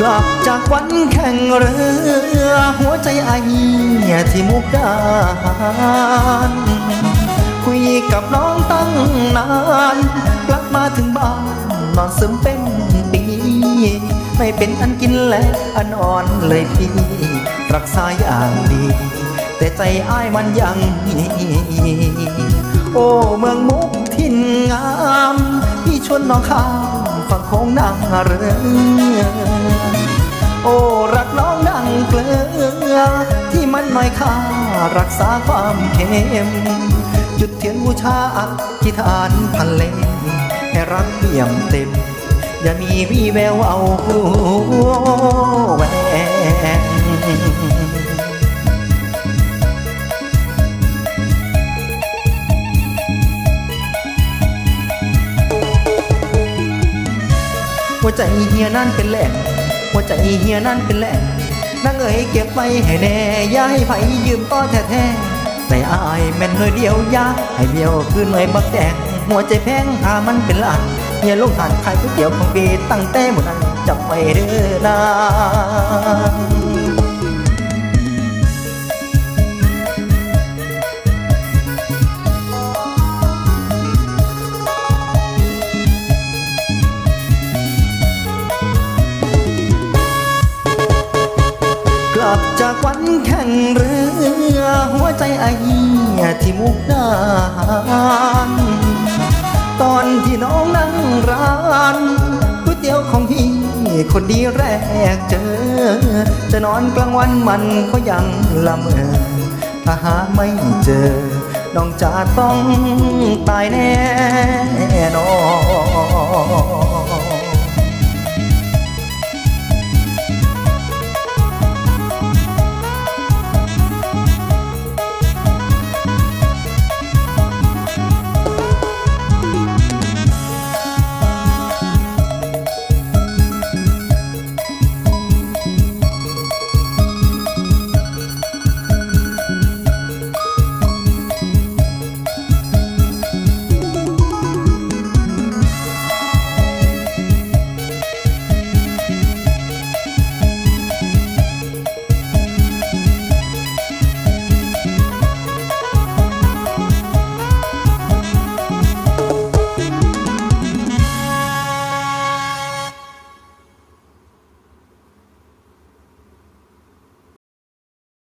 กลับจากวันแข่งเรือ หัวใจไอ้ที่มุกดาหารคุยกับน้องตั้งนานกลับมาถึงบ้านนอนซึมเป็นปีไม่เป็นอันกินและอันอ่อนเลยพี่ รักษาอย่างดี แต่ใจอ้ายมันยังมีโอ้เมืองมุกทินงาม พี่ชวนน้องข้า ฝั่งโค้งนางเรือโอ้รักน้องดังเกลือ ที่มันน้อยค่ารักษาความเค็ม จุดเทียนบูชาอัธิทานพันเล่มให้รักเปี่ยมเต็ม อย่ามีวี่แววเอาแหัวใจเฮียนั่นเป็นแหล่งหัวใจเฮียนั่นเป็นแหล่งนางเอ๋ยเก็บไว้ให้แน่อย่าให้ไผยืมต้อแท้ๆแต่อายแม่นหน่อยเดียวอยาให้เบี้ยวคือหน่อยบักแดงหัวใจแพงหามันเป็นล้านเฮียลงทานขายก๋วยเตี๋ยวของพีตั้งแต่หมดนั้นจับไว้เด้อนาก ลับจากวันแข่งเรือ หัวใจไอที่มุกดาหารตอนที่น้องนั่งร้านก๋วยเตี๋ยวของพี่คนดีแรกเจอ จะนอนกลางวันมันก็ยังละเมอถ้าหาไม่เจอ น้องจะต้องตายแน่นอน